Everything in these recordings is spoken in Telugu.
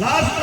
ಲಾಸ್ಟ್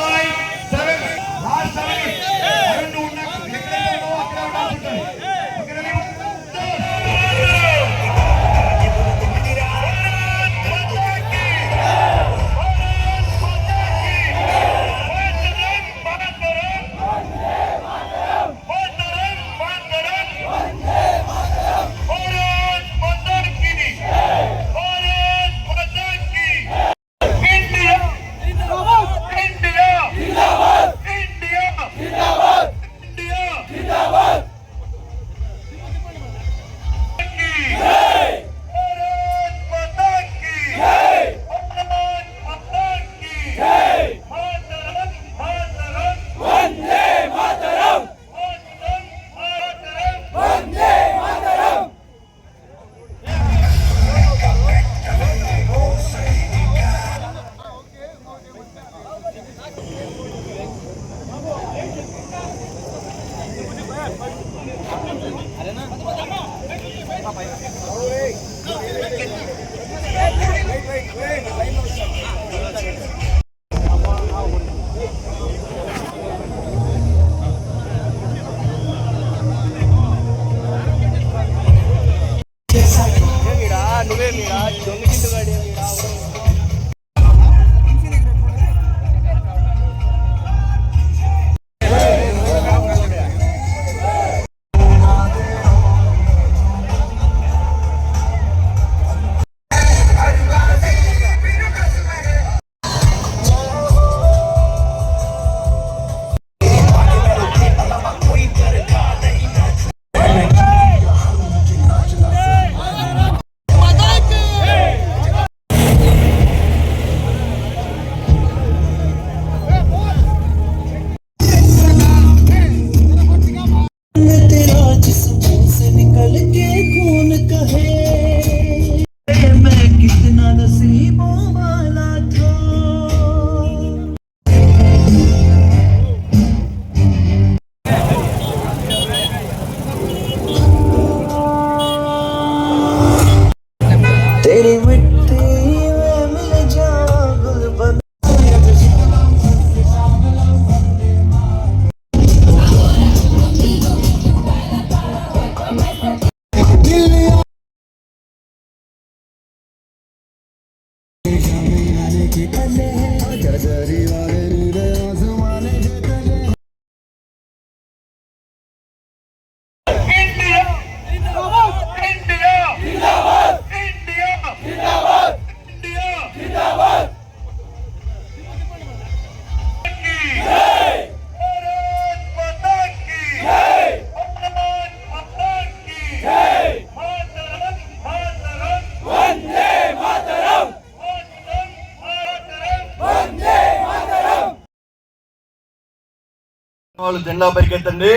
వాళ్ళు జెండా పైకెత్తండి.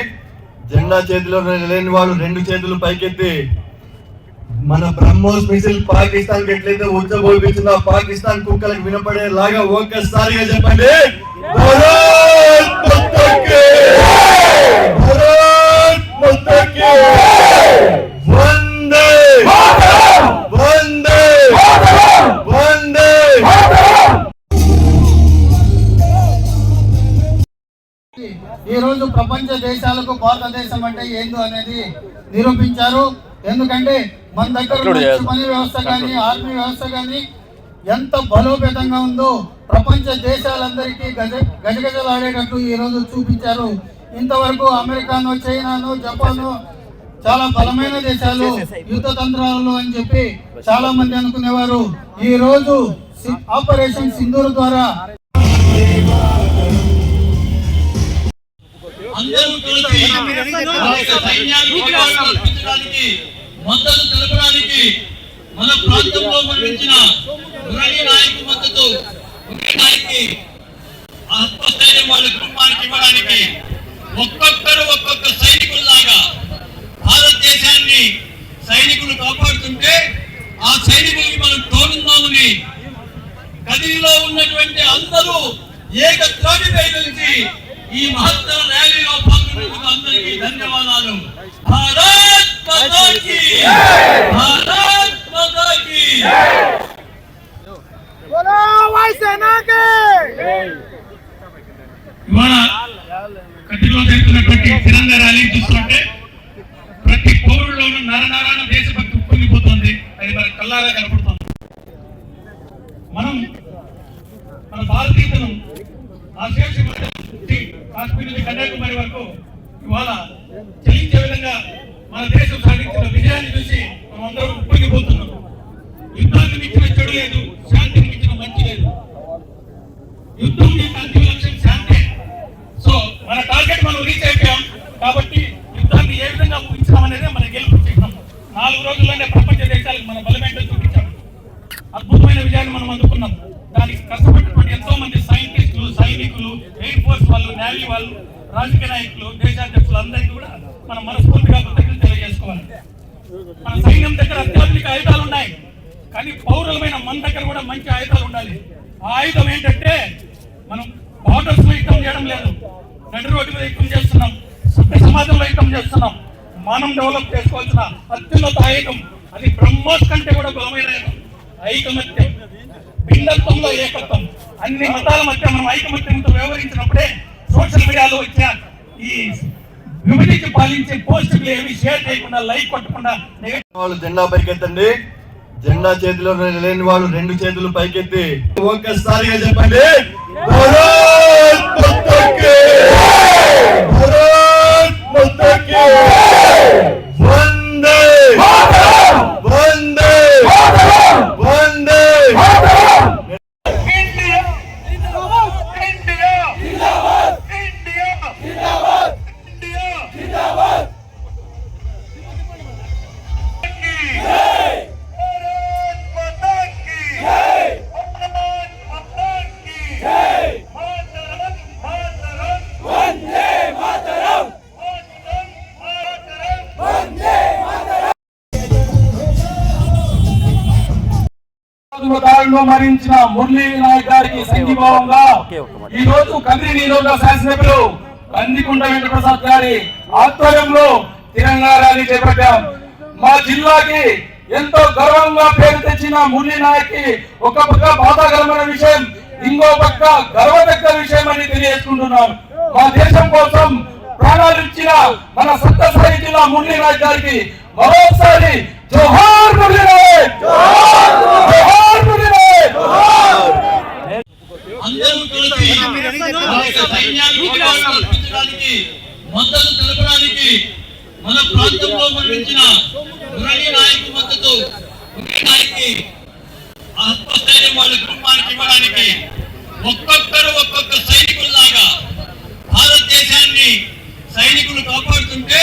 జెండా చేతిలో లేని వాళ్ళు రెండు చేతులు పైకెత్తి మన బ్రహ్మోస్ మిసిల్ పాకిస్తాన్కి ఎట్లయితే ఉచ్చబోల్పించిందో ఆ పాకిస్తాన్ కుక్కలకు వినపడేలాగా ఒక్కసారిగా చెప్పండి. భారత్ మాతాకి! ఈ రోజు ప్రపంచ దేశాలకు భారతదేశం అంటే ఏందో అనేది నిరూపించారు. ఎందుకంటే మన దగ్గర ఉన్న మంచి వ్యవస్థ కానీ ఆర్మీ వ్యవస్థ కానీ ఎంత బలోపేతంగా ఉందో ప్రపంచ దేశాలందరికీ గజ గజగజలాడేటట్టు ఈ రోజు చూపించారు. ఇంతవరకు అమెరికాను చైనాను జపాను చాలా బలమైన దేశాలు యుద్ధ తంత్రాలు అని చెప్పి చాలా మంది అనుకునేవారు. ఈ రోజు ఆపరేషన్ సింధూర్ ద్వారా అందరూ కలిసి సైన్యాన్ని కల్పించడానికి మద్దతు తెలపడానికి మన ప్రాంతంలో మరణించిన మురళీ నాయక్ మద్దతు మురళీ నాయక్కి ఆత్మస్థైర్యం వాళ్ళ కుటుంబానికి ఇవ్వడానికి ఒక్కొక్కరు ఒక్కొక్క సైనికుల్లాగా భారతదేశాన్ని సైనికులు కాపాడుతుంటే ఆ సైనికులకి మనం తోడుందామని కదిరిలో ఉన్నటువంటి అందరూ ఏక త్రాటిపై నుంచి ఈ మహత్తర ర్యాలీలో పాల్గొన్నందుకు అందరికీ ధన్యవాదాలు. భారత్ మాతాకి! భారత్ మాతాకి! ఇవాళ కదిలో జరుగుతున్నటువంటి తిరంగ ర్యాలీ చూస్తుంటే ప్రతి పౌరుల్లోనూ నరనరాన దేశభక్తి ఉప్పొంగిపోతుంది. అది మన కల్లారా కనపడుతుంది. మనం మన భారతీయతను ఆశేష కాశ్మీర్ నుంచి కన్యాకుమారి వరకు ఇవాళ చెల్లించే విధంగా మన దేశం సాధించిన విజయాన్ని చూసి మనం అందరం ఉప్పొంగిపోతున్నాం యుద్ధాన్ని మించిన చెడు లేదు శాంతిని మించిన మంచి లేదు యుద్ధం యొక్క అంతిమ లక్ష్యం శాంతి సో మన టార్గెట్ మనం రీచ్ అయిపోయాం కాబట్టి రాజకీయ నాయకులు దేశాధ్యక్షులు అందరికీ కూడా మనం మనస్ఫూర్తిగా కృతజ్ఞతలు తెలియజేసుకోవాలి. మన సైన్యం దగ్గర అత్యాధునిక ఆయుధాలు ఉన్నాయి కానీ పౌరులమైన మన దగ్గర కూడా మంచి ఆయుధాలు ఉండాలి. ఆ ఆయుధం ఏంటంటే మనం బార్డర్స్లో యుద్ధం చేయడం లేదు. నడి రోడ్డు మీద యుద్ధం చేస్తున్నాం సభ్య సమాజంలో యుద్ధం చేస్తున్నాం. మనం డెవలప్ చేసుకోవాల్సిన అత్యున్నత ఆయుధం అది బ్రహ్మోస్ కంటే కూడా బలమైన ఐకమత్యం భిన్నత్వంలో ఏకత్వం. అన్ని మతాల మధ్య మనం ఐకమత్యంతో వ్యవహరించినప్పుడే సోషల్ మీడియాలో వచ్చిన ఈ విభజించి పాలించే పోస్టులు ఏమి షేర్ చేయకుండా లైక్ కొట్టకుండా వాళ్ళు జెండా పైకెత్తండి జెండా చేతిలో లేని వాళ్ళు రెండు చేతులు పైకెత్తి ఒక్కసారిగా చెప్పండి. పేరు తెచ్చిన మురళీ నాయక్ ఒక పక్క బాధాకరమైన విషయం ఇంకో పక్క గర్వదగ్గ విషయం అని తెలియజేసుకుంటున్నాను. మా దేశం కోసం ప్రాణాలు ఇచ్చిన మన సత్తసాయి జిల్లా మురళీ నాయక్ గారికి మరోసారి జోహార్ మురళీ నాయక్! జోహార్ మురళీ నాయక్! అందరూ కలిసి మన యొక్క మద్దతు తెలపడానికి మన ప్రాంతంలో మరణించిన మురళీ నాయక్ మద్దతు నాయక్కి ఆత్మస్థైర్యం వాళ్ళ కుటుంబానికి ఇవ్వడానికి ఒక్కొక్కరు ఒక్కొక్క సైనికుల్లాగా భారతదేశాన్ని సైనికులు కాపాడుతుంటే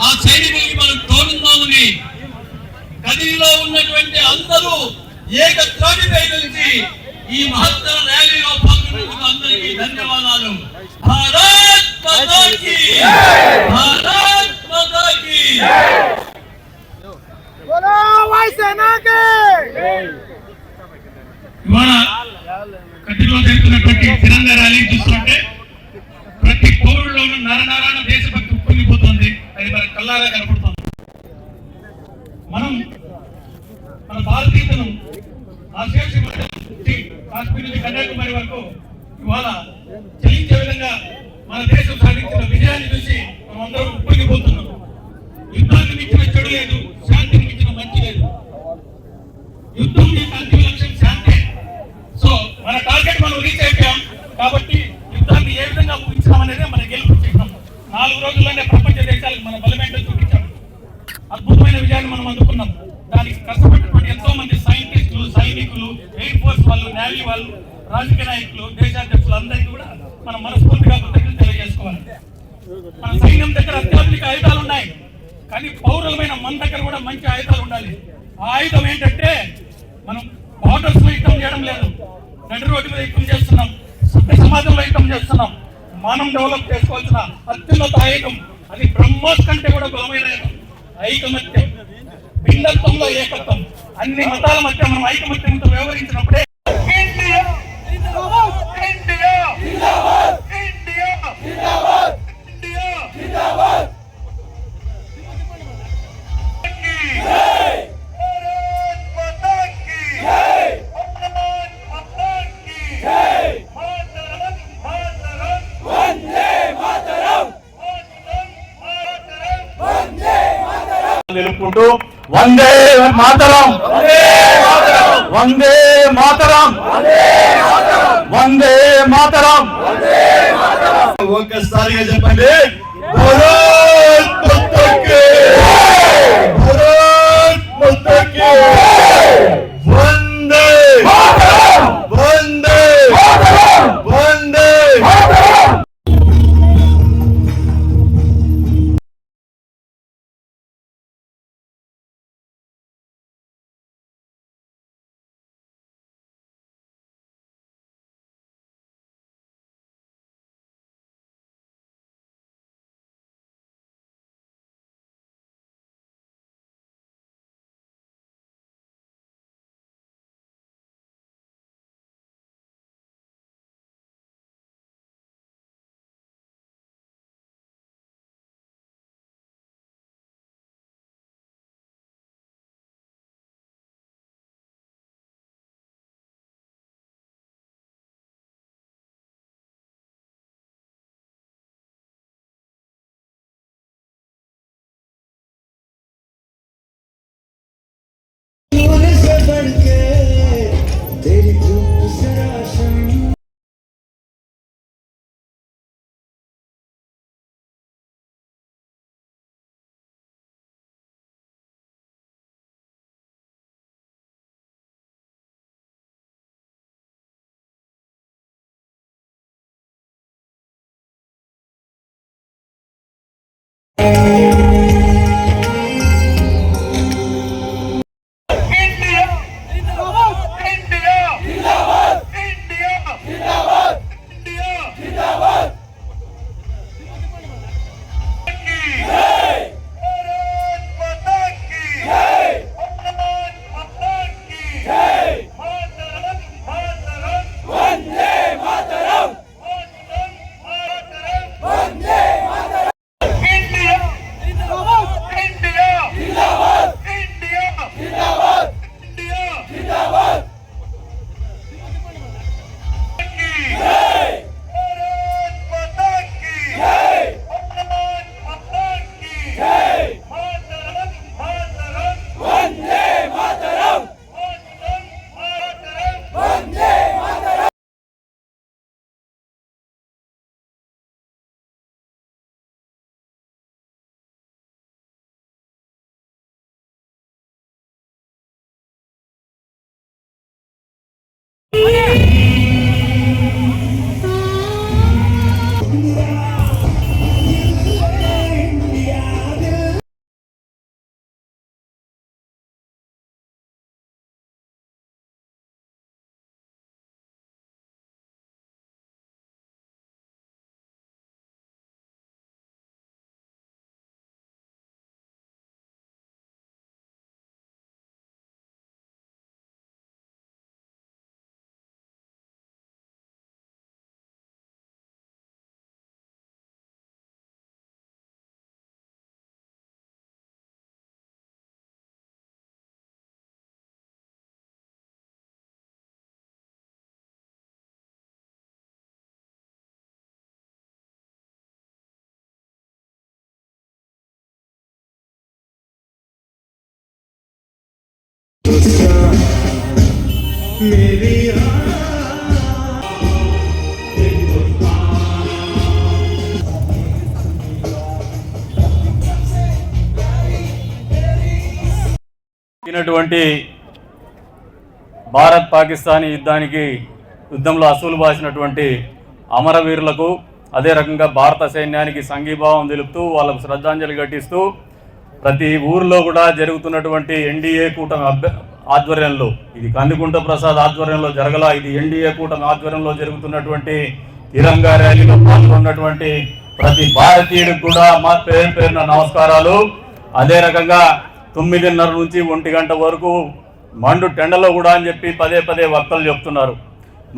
ఆ సైనికులకి మనం తోడుందామని కదిలో ఉన్నటువంటి అందరూ ఏకత్రాటిపై కలిసి ఈ మహత్తర ర్యాలీలో పాల్గొన్నందుకు అందరికీ ధన్యవాదాలు. భారత్ మాతాకి! భారత్ మాతాకి! ఇవాళ కదిలో జరుగుతున్నటువంటి తిరంగ ర్యాలీ చూస్తుంటే ప్రతి పౌరుల్లోనూ నరనారాయణ దేశభక్తి ఉప్పొంగిపోతుంది. అది మన కల్లారా కనపడుతుంది. మనం మన భారతీయతను ఆశేష కాశ్మీర్ నుంచి కన్యాకుమారి వరకు ఇవాళ చెల్లించే విధంగా మన దేశం సాధించిన విజయాన్ని చూసి మనం అందరం ఉప్పొంగిపోతున్నాం. యుద్ధాన్ని మించిన చెడు లేదు. యుద్ధం యొక్క అంతిమ లక్ష్యం శాంతే. సో మన టార్గెట్ మనం రీచ్ అయిపోయాం. కాబట్టి యుద్ధాన్ని ఏ విధంగా ముగించడం అనేది మన గెలుపు చిహ్నం నాలుగు రోజుల్లోనే ప్రపంచ దేశాలకు మన బలమేంటో చూపించాం. అద్భుతమైన విజయాన్ని మనం అందుకున్నాం. దానికి కష్టపడినటువంటి ఎంతో మంది సైంటిస్టులు సైనికులు ఎయిర్ ఫోర్స్ వాళ్ళు నేవీ వాళ్ళు రాజకీయ నాయకులు దేశాధ్యక్షులు అందరికీ కూడా మనం మనస్ఫూర్తిగా కృతజ్ఞతలు తెలియజేసుకోవాలి. మన సైన్యం దగ్గర అత్యాధునిక ఆయుధాలు ఉన్నాయి. కానీ పౌరులమైన మన దగ్గర కూడా మంచి ఆయుధాలు ఉండాలి. ఆ ఆయుధం ఏంటంటే మనం బార్డర్స్లో యుద్ధం చేయడం లేదు. నడి రోడ్డు మీద యుద్ధం చేస్తున్నాం. సభ్య సమాజంలో యుద్ధం చేస్తున్నాం. మనం డెవలప్ చేసుకోవాల్సిన అత్యున్నత ఆయుధం. అది బ్రహ్మోస్ కంటే కూడా బలమైన ఐకమత్యం. భిన్నత్వంలో ఏకత్వం. అన్ని మతాల మధ్య మనం ఐకమత్యంతో వ్యవహరించినప్పుడే నిలుపుకుంటూ వందే మాతరం. వందే మాతరం. వందే మాతరం. ఒక్కసారిగా చెప్పండి. భారత్ జరిగినటువంటి భారత్ పాకిస్తాన్ యుద్ధానికి యుద్ధంలో అసూలు బాసినటువంటి అమరవీరులకు అదే రకంగా భారత సైన్యానికి సంఘీభావం తెలుపుతూ వాళ్ళకు శ్రద్ధాంజలి ఘటిస్తూ ప్రతి ఊరిలో కూడా జరుగుతున్నటువంటి ఎన్డీఏ కూటమి ఆధ్వర్యంలో ఇది కందికుంట ప్రసాద్ ఆధ్వర్యంలో జరగల ఇది ఎన్డీఏ కూటమి ఆధ్వర్యంలో జరుగుతున్నటువంటి తిరంగా ర్యాలీలో పాల్గొన్నటువంటి ప్రతి భారతీయుడికి కూడా మా పేరు పేరున నమస్కారాలు. అదే రకంగా తొమ్మిదిన్నర నుంచి ఒంటి గంట వరకు మండు టెండలో కూడా అని చెప్పి పదే పదే వక్తలు చెప్తున్నారు.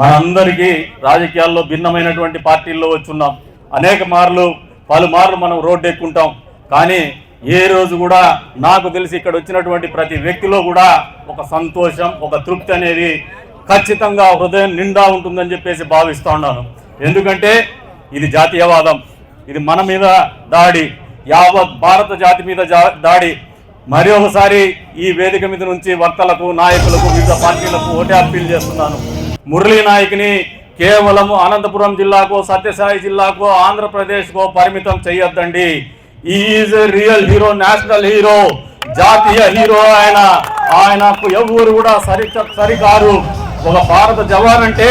మనందరికీ రాజకీయాల్లో భిన్నమైనటువంటి పార్టీల్లో వచ్చున్నాం. అనేక మార్లు పలుమార్లు మనం రోడ్డు ఎక్కుంటాం. కానీ ఏ రోజు కూడా నాకు తెలిసి ఇక్కడ వచ్చినటువంటి ప్రతి వ్యక్తిలో కూడా ఒక సంతోషం ఒక తృప్తి అనేది ఖచ్చితంగా హృదయం నిండా ఉంటుందని చెప్పేసి భావిస్తూ ఉన్నాను. ఎందుకంటే ఇది జాతీయవాదం. ఇది మన మీద దాడి యావత్ భారత జాతి మీద దాడి. మరి ఒకసారి ఈ వేదిక మీద నుంచి వక్తలకు నాయకులకు వివిధ పార్టీలకు ఓటే అప్పీల్ చేస్తున్నాను. మురళీ నాయక్ని కేవలం అనంతపురం జిల్లాకు సత్యసాయి జిల్లాకు ఆంధ్రప్రదేశ్కో పరిమితం చేయొద్దండి. Is real hero national hero జాతీయ హీరో ఆయన. ఆయనకు ఎవరు కూడా సరి సరికారు. ఒక భారత జవాన్ అంటే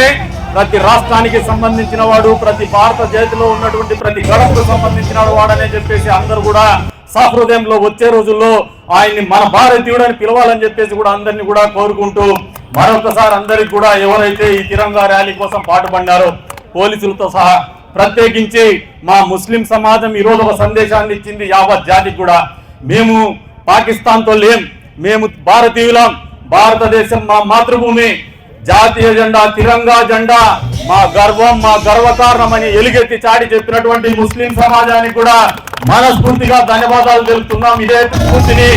ప్రతి రాష్ట్రానికి సంబంధించిన వాడు ప్రతి భారత జాతిలో ఉన్నటువంటి ప్రతి గడపకు సంబంధించిన వాడనే చెప్పేసి అందరూ కూడా సహృదయంలో వచ్చే రోజుల్లో ఆయన్ని మన భారతీయుడు అని పిలవాలని చెప్పేసి కూడా అందరినీ కూడా కోరుకుంటూ మరొకసారి అందరికి కూడా ఎవరైతే ఈ తిరంగా ర్యాలీ కోసం పాటుపడ్డారో పోలీసులతో సహా ప్రత్యేకించి మా ముస్లిం సమాజం ఈ రోజు ఒక సందేశాన్ని ఇచ్చింది యావత్ జాతికి కూడా. మేము పాకిస్తాన్తో లేం మేము భారతీయులం భారతదేశం మా మాతృభూమి. జాతీయ జెండా తిరంగా జెండా మా గర్వం మా గర్వకారణమని ఎలుగెత్తి చాటి చెప్పినటువంటి ముస్లిం సమాజానికి కూడా మనస్ఫూర్తిగా ధన్యవాదాలు తెలుపుతున్నాం. ఇదే స్ఫూర్తిని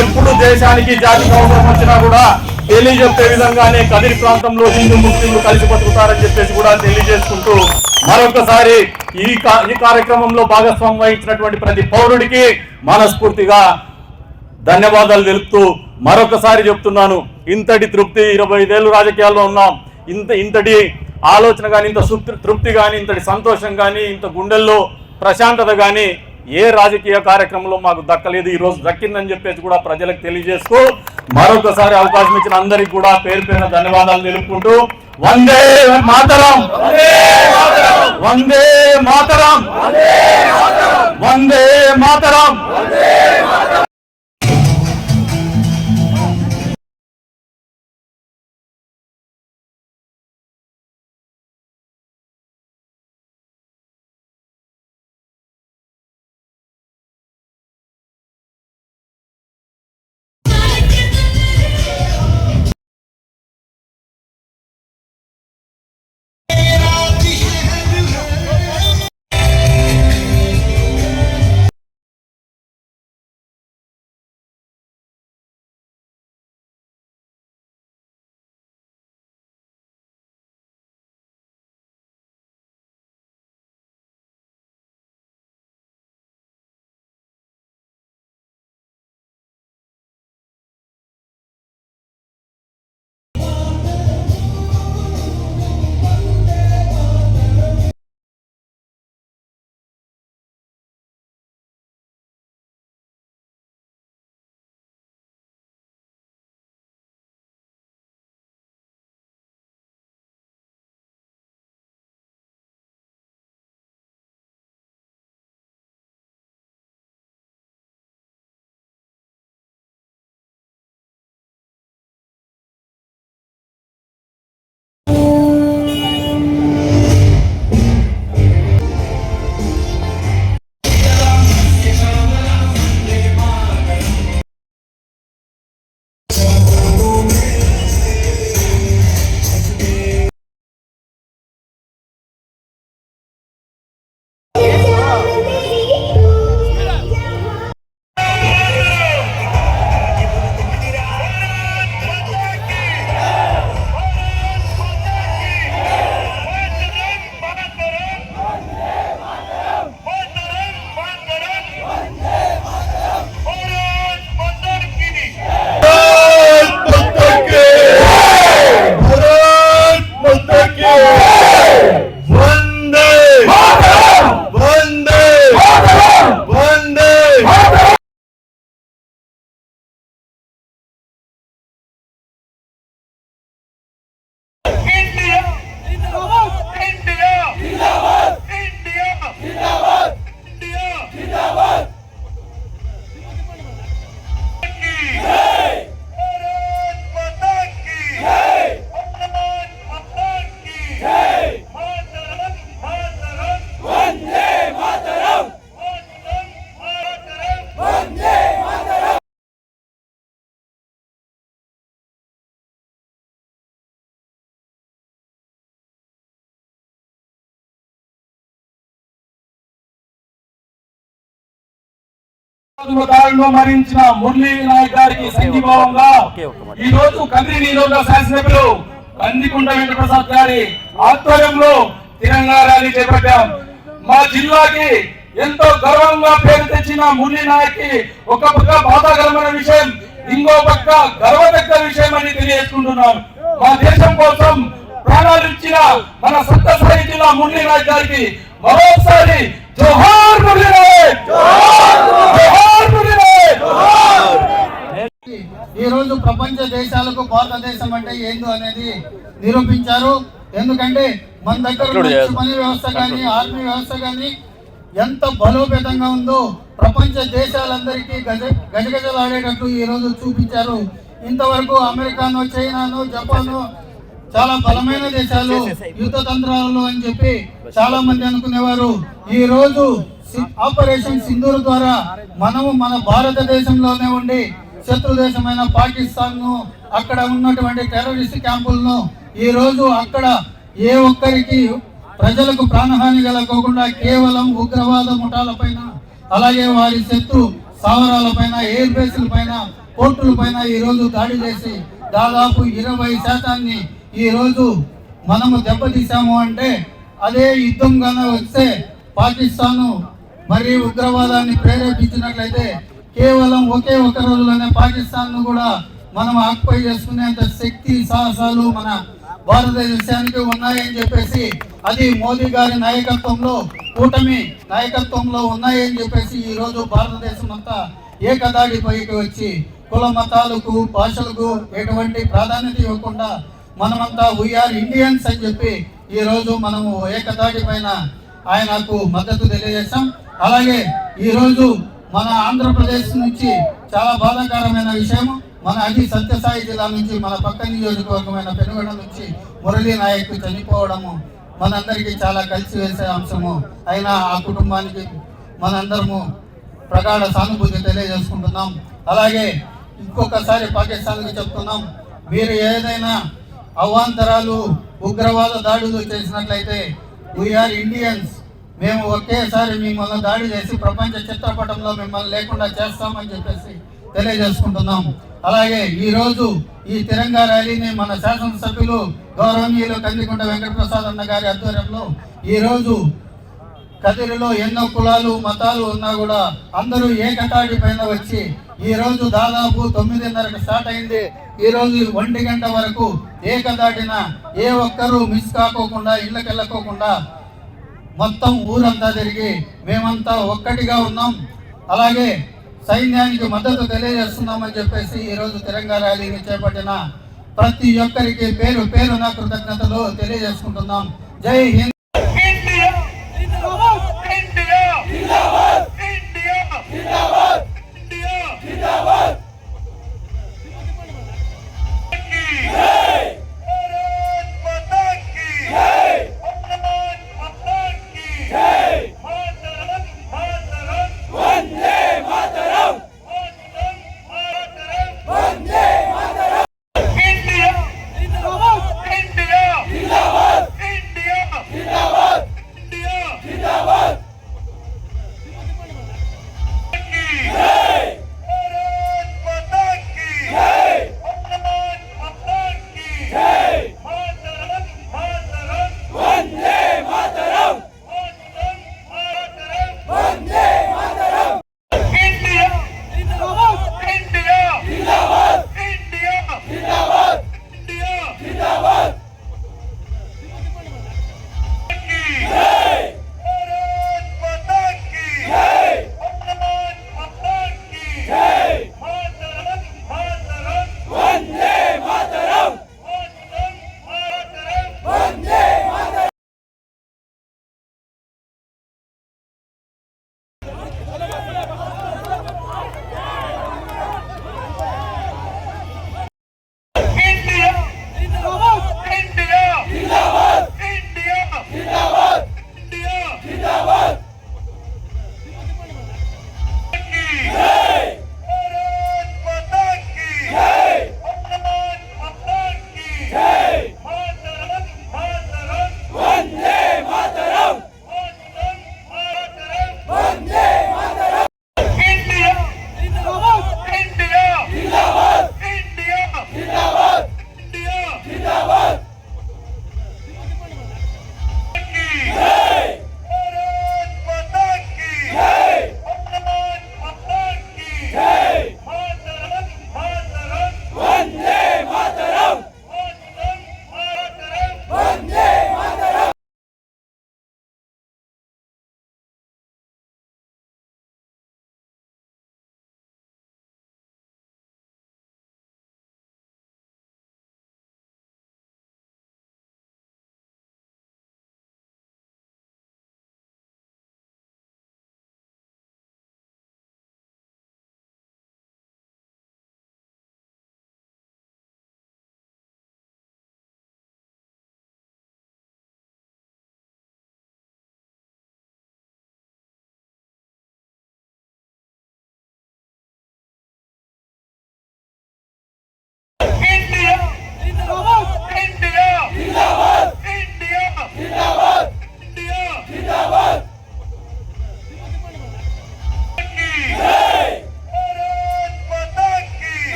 ఎప్పుడు దేశానికి జాతికి అవసరం వచ్చినా కూడా తెలియజెప్పే విధంగానే కదిరి ప్రాంతంలో హిందూ ముస్లింలు కలిసి బతుకుతారని చెప్పేసి కూడా తెలియజేసుకుంటూ మరొకసారి ఈ ఈ కార్యక్రమంలో భాగస్వామ్యం వహించినటువంటి ప్రతి పౌరుడికి మనస్ఫూర్తిగా ధన్యవాదాలు తెలుపుతూ మరొకసారి చెప్తున్నాను. ఇంతటి తృప్తి ఇరవై ఐదేళ్ళు రాజకీయాల్లో ఉన్నాం. ఇంత ఇంతటి ఆలోచన కానీ ఇంత తృప్తి కానీ ఇంతటి సంతోషం కానీ ఇంత గుండెల్లో ప్రశాంతత కానీ ఏ రాజకీయ కార్యక్రమంలో మాకు దక్కలేదు. ఈరోజు దక్కిందని చెప్పేసి కూడా ప్రజలకు తెలియజేస్తూ మరొకసారి అవకాశం ఇచ్చిన అందరికి కూడా పేరు పేరున ధన్యవాదాలు తెలుపుకుంటూ వందే మాతరం! వందే మాతరం! వందే మాతరం! దారిలో మరణించిన మురళీ నాయక్ గారికి సంఘీభావంగా ఈ రోజు కంది నియోజక శాసనసభ్యులు కందికుంట వెంకటప్రసాద్ గారి ఆధ్వర్యంలో తిరంగా ర్యాలీ చేపట్టాం. మా జిల్లాకి ఎంతో గర్వంగా పేరు తెచ్చిన మురళీ నాయక్ ఒక పక్క బాధాకరమైన విషయం ఇంకో పక్క గర్వదగ్గ విషయం అని తెలియజేసుకుంటున్నాం. మా దేశం కోసం ప్రాణాలు ఇచ్చిన మన సత్యసాయి జిల్లా మురళీ నాయక్ గారికి మరోసారి జోహార్ మురళీ నాయక్ జోహార్ ఈ రోజు ప్రపంచ దేశాలకు భారతదేశం అంటే ఏందో అనేది నిరూపించారు. ఎందుకంటే మన దగ్గర పని వ్యవస్థ కానీ ఆర్మీ వ్యవస్థ కానీ ఎంత బలోపేతంగా ఉందో ప్రపంచ దేశాలందరికీ గజ గజగజలాడేటట్టు ఈ రోజు చూపించారు. ఇంతవరకు అమెరికాను చైనాను జపాను చాలా బలమైన దేశాలు యుద్ధ తంత్రాలు అని చెప్పి చాలా మంది అనుకునేవారు. ఈ రోజు ఆపరేషన్ సింధూర్ ద్వారా మనము మన భారతదేశంలోనే ఉండి శత్రు దేశమైన పాకిస్తాన్ను అక్కడ ఉన్నటువంటి టెర్రరిస్ట్ క్యాంపులను ఈ రోజు అక్కడ ఏ ఒక్కరికి ప్రజలకు ప్రాణహాని కలగకుండా కేవలం ఉగ్రవాద ముఠాలపైన అలాగే వారి శత్రు స్థావరాలపైన ఎయిర్ బేస్ల పైన పోర్టుల పైన ఈ రోజు దాడి చేసి దాదాపు ఇరవై శాతాన్ని ఈ రోజు మనము దెబ్బతీసాము అంటే అదే యుద్ధంగానే వస్తే పాకిస్తాను మరి ఉగ్రవాదాన్ని ప్రేరేపించినట్లయితే కేవలం ఒకే ఒక రోజులోనే పాకిస్తాన్ను కూడా మనం ఆక్పై చేసుకునేంత శక్తి సాహసాలు మన భారతదేశానికి ఉన్నాయని చెప్పేసి అది మోదీ గారి నాయకత్వంలో కూటమి నాయకత్వంలో ఉన్నాయని చెప్పేసి ఈరోజు భారతదేశం అంతా ఏకదాడి పైకి వచ్చి కుల మతాలకు భాషలకు ఎటువంటి ప్రాధాన్యత ఇవ్వకుండా మనమంతా వీఆర్ ఇండియన్స్ అని చెప్పి ఈరోజు మనము ఏకదాడి పైన ఆయనకు మద్దతు తెలియజేశాం. అలాగే ఈరోజు మన ఆంధ్రప్రదేశ్ నుంచి చాలా బాధాకరమైన విషయం మన అది సత్యసాయి జిల్లా నుంచి మన పక్క నియోజకవర్గమైన పెనుగొండ నుంచి మురళీ నాయక్ చనిపోవడము మనందరికీ చాలా కలిసి వేసే అంశము. అయినా ఆ కుటుంబానికి మనందరము ప్రగాఢ సానుభూతి తెలియజేసుకుంటున్నాం. అలాగే ఇంకొకసారి పాకిస్తాన్కి చెప్తున్నాం మీరు ఏదైనా అవాంతరాలు ఉగ్రవాద దాడులు చేసినట్లయితే వీఆర్ ఇండియన్స్ మేము ఒకేసారి మిమ్మల్ని దాడి చేసి ప్రపంచ చిత్రపటంలో మిమ్మల్ని లేకుండా చేస్తామని చెప్పేసి తెలియజేసుకుంటున్నాం అలాగే ఈరోజు ఈ తిరంగా ర్యాలీని మన శాసనసభ్యులు గౌరవనీయులు కందికొండ వెంకటప్రసాద్ అన్న గారి ఆధ్వర్యంలో ఈరోజు కదిరిలో ఎన్నో కులాలు మతాలు ఉన్నా కూడా అందరూ ఏకతాటి పైన వచ్చి ఈ రోజు దాదాపు తొమ్మిదిన్నరకు స్టార్ట్ అయింది. ఈరోజు ఒంటి గంట వరకు ఏకదాటిన ఏ ఒక్కరూ మిస్ కాకోకుండా ఇళ్ళకి వెళ్ళకోకుండా మొత్తం ఊరంతా తిరిగి మేమంతా ఒక్కటిగా ఉన్నాం. అలాగే సైన్యానికి మద్దతు తెలియజేస్తున్నామని చెప్పేసి ఈరోజు రోజు తిరంగా ర్యాలీని చేపట్టిన ప్రతి ఒక్కరికి పేరు పేరు నా కృతజ్ఞతలు తెలియజేసుకుంటున్నాం. జై హింద్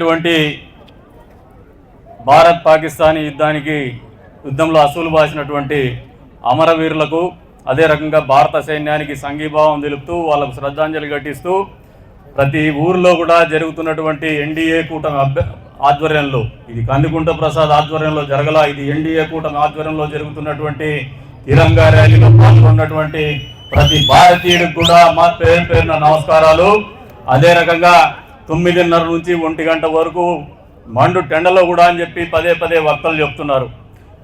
జరిగినటువంటి భారత్ పాకిస్తాన్ యుద్ధానికి యుద్ధంలో అసూలు బాసినటువంటి అమరవీరులకు అదే రకంగా భారత సైన్యానికి సంఘీభావం తెలుపుతూ వాళ్ళకు శ్రద్ధాంజలి ఘటిస్తూ ప్రతి ఊరిలో కూడా జరుగుతున్నటువంటి ఎన్డీఏ కూటమి అభ్య ఆధ్వర్యంలో ఇది కందుకుంట ప్రసాద్ ఆధ్వర్యంలో జరగల ఇది ఎన్డీఏ కూటమి ఆధ్వర్యంలో జరుగుతున్నటువంటి తిరంగా ర్యాలీలో పాల్గొన్నటువంటి ప్రతి భారతీయుడికి కూడా మా పేరు పేరున నమస్కారాలు. అదే రకంగా తొమ్మిదిన్నర నుంచి ఒంటి గంట వరకు మండు టెండలో కూడా అని చెప్పి పదే పదే వక్తలు చెప్తున్నారు.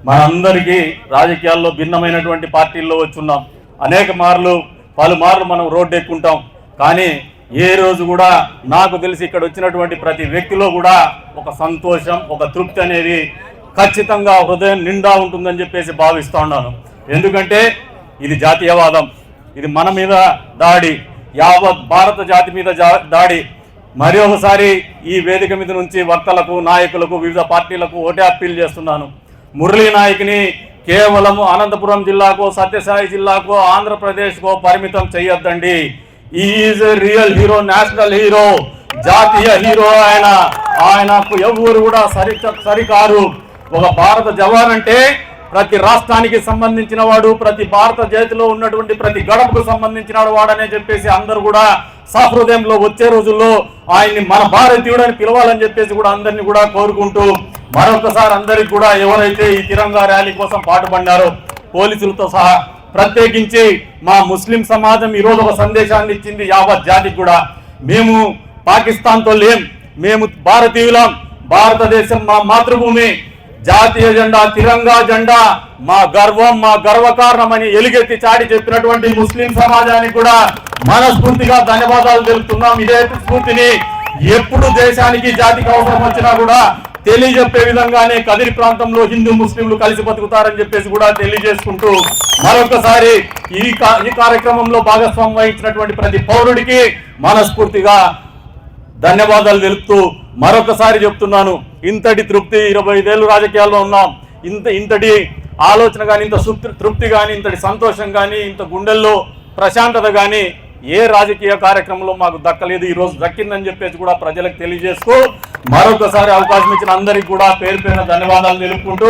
మనందరికీ రాజకీయాల్లో భిన్నమైనటువంటి పార్టీల్లో వచ్చున్నాం. అనేక మార్లు పలుమార్లు మనం రోడ్డు ఎక్కుంటాం కానీ ఏ రోజు కూడా నాకు తెలిసి ఇక్కడ వచ్చినటువంటి ప్రతి వ్యక్తిలో కూడా ఒక సంతోషం ఒక తృప్తి అనేది ఖచ్చితంగా హృదయం నిండా ఉంటుందని చెప్పేసి భావిస్తూ ఉన్నాను. ఎందుకంటే ఇది జాతీయవాదం. ఇది మన మీద దాడి యావత్ భారత జాతి మీద జా- దాడి. మరి ఒకసారి ఈ వేదిక మీద నుంచి వక్తలకు నాయకులకు వివిధ పార్టీలకు ఓటే అప్పీల్ చేస్తున్నాను. మురళీ నాయక్ని కేవలం అనంతపురం జిల్లాకో సత్యసాయి జిల్లాకో ఆంధ్రప్రదేశ్కో పరిమితం చేయొద్దండి is real hero national hero జాతీయ హీరో ఆయన. ఆయనకు ఎవరు కూడా సరి సరికారు. ఒక భారత జవాన్ అంటే ప్రతి రాష్ట్రానికి సంబంధించిన వాడు ప్రతి భారత జాతిలో ఉన్నటువంటి ప్రతి గడపకు సంబంధించిన వాడనే చెప్పేసి అందరూ కూడా సహృదయంలో వచ్చే రోజుల్లో ఆయన్ని మన భారతీయుడు అని పిలవాలని చెప్పేసి కూడా అందరినీ కూడా కోరుకుంటూ మరొకసారి అందరికి కూడా ఎవరైతే ఈ తిరంగా ర్యాలీ కోసం పాటుపడినారో పోలీసులతో సహా ప్రత్యేకించి మా ముస్లిం సమాజం ఈరోజు ఒక సందేశాన్ని ఇచ్చింది యావత్ జాతికి కూడా. మేము పాకిస్తాన్తో లేం. మేము భారతీయులం. భారతదేశం మా మాతృభూమి. జాతీయ జెండా తిరంగా జెండా మా గర్వం మా గర్వకారణమని ఎలుగెత్తి చాటి చెప్పినటువంటి ముస్లిం సమాజానికి కూడా మనస్ఫూర్తిగా ధన్యవాదాలు తెలుపుతున్నాం. ఇదే స్ఫూర్తిని ఎప్పుడు దేశానికి జాతికి అవసరం వచ్చినా కూడా తెలియజెప్పే విధంగానే కదిరి ప్రాంతంలో హిందూ ముస్లింలు కలిసి బతుకుతారని చెప్పేసి కూడా తెలియజేసుకుంటూ మరొకసారి ఈ ఈ కార్యక్రమంలో భాగస్వామ్యం వహించినటువంటి ప్రతి పౌరుడికి మనస్ఫూర్తిగా ధన్యవాదాలు తెలుపుతూ మరొకసారి చెప్తున్నాను. ఇంతటి తృప్తి ఇరవై ఐదేళ్ళు రాజకీయాల్లో ఉన్నాం. ఇంత ఇంతటి ఆలోచన కానీ ఇంత తృప్తి కానీ ఇంతటి సంతోషం కానీ ఇంత గుండెల్లో ప్రశాంతత కానీ ఏ రాజకీయ కార్యక్రమంలో మాకు దక్కలేదు. ఈ రోజు దక్కిందని చెప్పేసి కూడా ప్రజలకు తెలియజేస్తూ మరొకసారి అవకాశం ఇచ్చిన అందరికీ కూడా పేరు పేరున ధన్యవాదాలు తెలుపుకుంటూ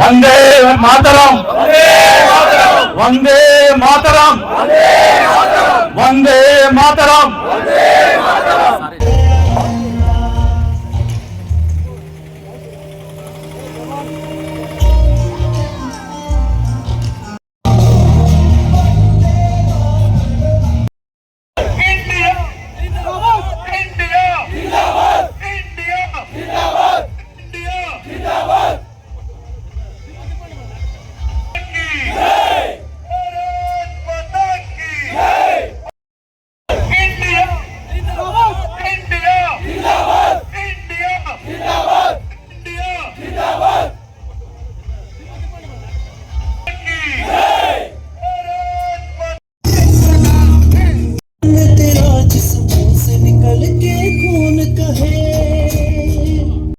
వందే మాతరం! వందే మాతరం! వందే మాతరం!